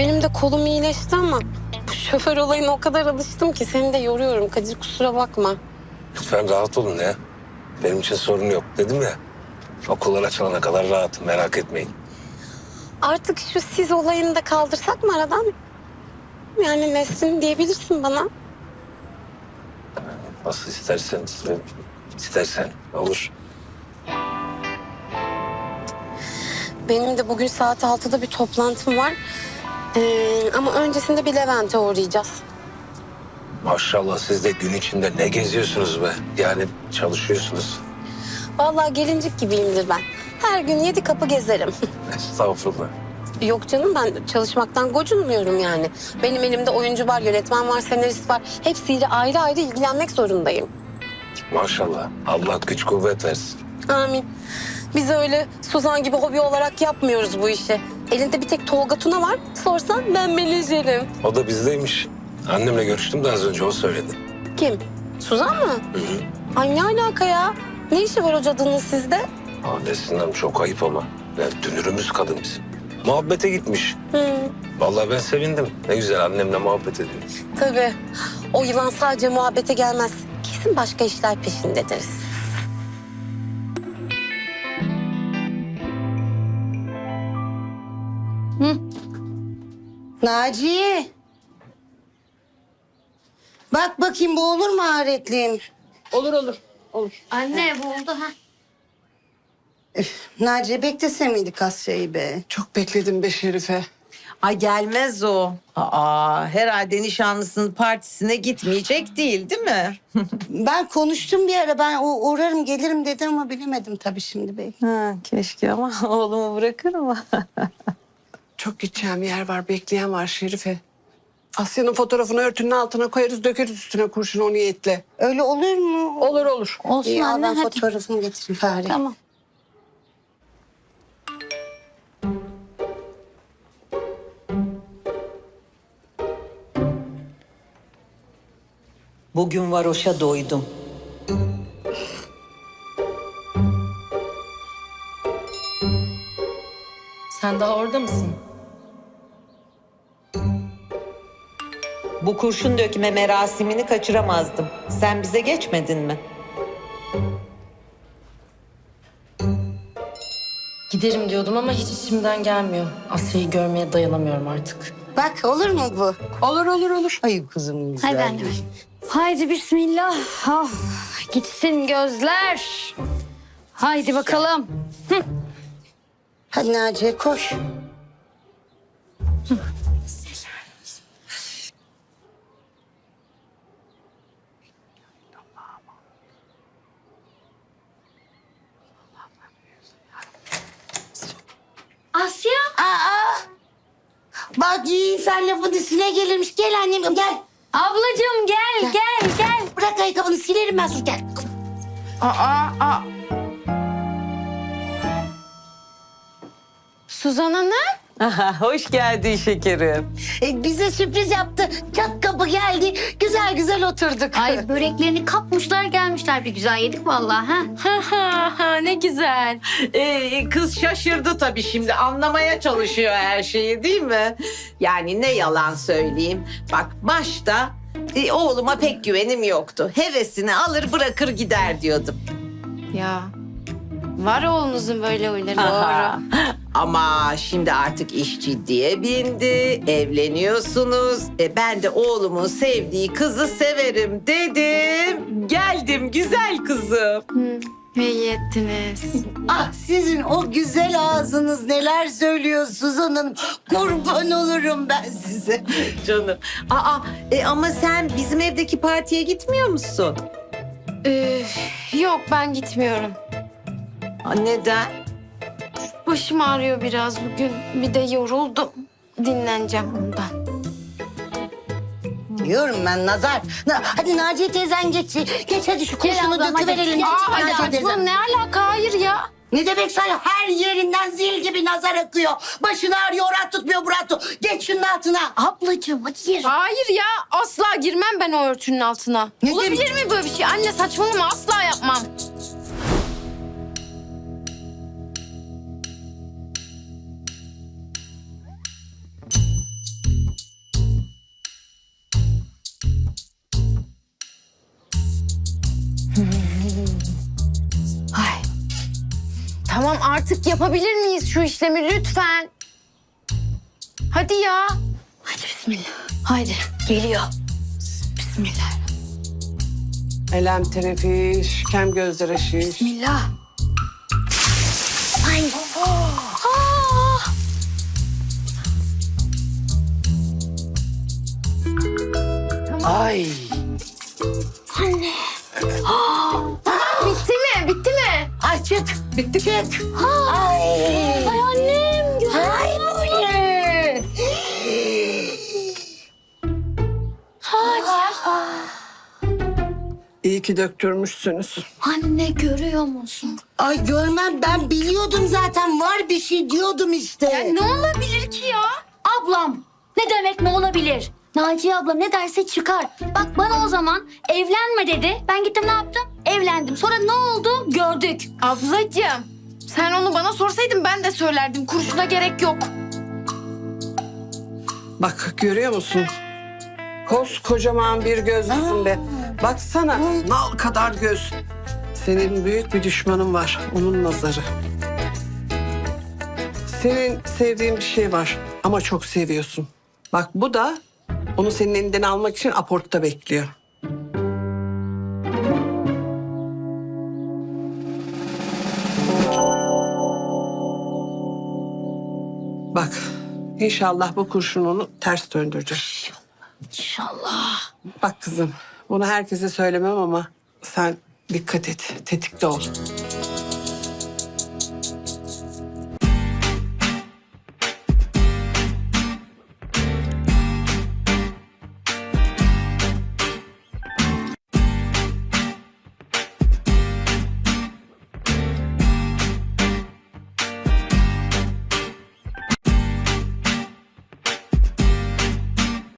Benim de kolum iyileşti ama bu şoför olayına o kadar alıştım ki seni de yoruyorum Kadir kusura bakma. Lütfen rahat olun ya. Benim için sorun yok dedim ya. Okullar açılana kadar rahatım merak etmeyin. Artık şu siz olayını da kaldırsak mı aradan? Yani Nesrin diyebilirsin bana. Nasıl isterseniz. istersen olur. Benim de bugün saat 6'da bir toplantım var. Ee, ama öncesinde bir Levent'e uğrayacağız. Maşallah siz de gün içinde ne geziyorsunuz be. Yani çalışıyorsunuz. Vallahi gelincik gibiyimdir ben. Her gün yedi kapı gezerim. Estağfurullah. Yok canım ben çalışmaktan gocunmuyorum yani. Benim elimde oyuncu var, yönetmen var, senarist var. Hepsiyle ayrı ayrı ilgilenmek zorundayım. Maşallah. Allah güç kuvvet versin. Amin. Biz öyle Suzan gibi hobi olarak yapmıyoruz bu işi. Elinde bir tek Tolga Tuna var. Sorsan ben menajerim. O da bizdeymiş. Annemle görüştüm de az önce o söyledi. Kim? Suzan mı? Hı hı. Ay ne alaka ya? Ne işi var o cadının sizde? Aa, Nesin Hanım çok ayıp ama. Yani dünürümüz kadın bizim. Muhabbete gitmiş. Hı, Vallahi ben sevindim. Ne güzel annemle muhabbet ediyor. tabii. O yılan sadece muhabbete gelmez. Kesin başka işler peşindedir. Naciye. Bak bakayım bu olur mu aretliğim? Olur olur. Olur. Anne bu oldu ha. Naciye beklese miydik Asya'yı be? Çok bekledim be Şerife. Ay gelmez o. Aa, herhalde nişanlısının partisine gitmeyecek değil değil mi? Ben konuştum bir ara ben uğrarım gelirim dedi ama bilemedim tabii şimdi bey. Ha, keşke ama oğlumu bırakır mı? Çok gideceğim yer var, bekleyen var Şerife. Asya'nın fotoğrafını örtünün altına koyarız, dökeriz üstüne kurşun o niyetle. Öyle olur mu? Olur olur. Olsun İyi anne ben hadi. fotoğrafını getireyim bari. Tamam. Bugün varoşa doydum. Sen daha orada mısın? Bu kurşun dökme merasimini kaçıramazdım. Sen bize geçmedin mi? Giderim diyordum ama hiç içimden gelmiyor. Asya'yı görmeye dayanamıyorum artık. Bak olur mu bu? Olur olur olur. Ay kızım güzel. Hadi anne. Haydi bismillah. Ah, gitsin gözler. Haydi bakalım. Hadi Naciye koş. Sen lafın üstüne gelirmiş. Gel annem gel. Ablacığım gel gel gel. Bırak ayakkabını silerim ben sus gel. Aa aa. Suzan Hanım. Aha, hoş geldin şekerim. E, bize sürpriz yaptı. Çat kapı geldi. Güzel güzel oturduk. Ay böreklerini kapmışlar gelmişler bir güzel yedik vallahi ha. ne güzel. Ee, kız şaşırdı tabii şimdi anlamaya çalışıyor her şeyi değil mi? Yani ne yalan söyleyeyim. Bak başta e, oğluma pek güvenim yoktu. Hevesini alır bırakır gider diyordum. Ya var oğlunuzun böyle huyları Aha. doğru. Ama şimdi artık iş ciddiye bindi. Evleniyorsunuz. E ben de oğlumun sevdiği kızı severim dedim. Geldim güzel kızım. Hı, iyi ettiniz. Ah sizin o güzel ağzınız neler söylüyor Suzan Hanım. Kurban olurum ben size. Canım. Aa e, ama sen bizim evdeki partiye gitmiyor musun? Ee, yok ben gitmiyorum. Aa, neden? Başım ağrıyor biraz bugün. Bir de yoruldum. Dinleneceğim ondan. Diyorum ben Nazar. Na- hadi Naciye teyzen geç. Geç hadi şu kurşunu döküverelim. Aa, hadi Naciye teyzen. açmam ne alaka hayır ya. Ne demek sen her yerinden zil gibi nazar akıyor. Başın ağrıyor, orat tutmuyor Murat. Geç şunun altına. Ablacığım hadi gir. Hayır ya asla girmem ben o örtünün altına. Ne Olabilir mi böyle bir şey? Anne saçmalama asla yapmam. Tamam artık yapabilir miyiz şu işlemi lütfen? Hadi ya. Hadi bismillah. Haydi geliyor. Bismillah. Elem terefiş, kem gözlere şiş. Bismillah. Ay. Aa! Ay. Bitti. Çık. Ay annem. Ay anne. İyi ki döktürmüşsünüz. Anne görüyor musun? Ay görmem ben biliyordum zaten var bir şey diyordum işte. Ne olabilir ki ya? Ablam. Ne demek ne olabilir? Naciye abla ne derse çıkar. Bak bana o zaman evlenme dedi. Ben gittim ne yaptım? Evlendim. Sonra ne oldu? Gördük. Ablacığım sen onu bana sorsaydın ben de söylerdim. Kurşuna gerek yok. Bak görüyor musun? Koskocaman bir göz yüzünde. Baksana nal kadar göz. Senin büyük bir düşmanın var. Onun nazarı. Senin sevdiğin bir şey var ama çok seviyorsun. Bak bu da onu senin elinden almak için aportta bekliyor. Bak inşallah bu kurşun onu ters döndürecek. İnşallah. Bak kızım, bunu herkese söylemem ama sen dikkat et, tetikte ol.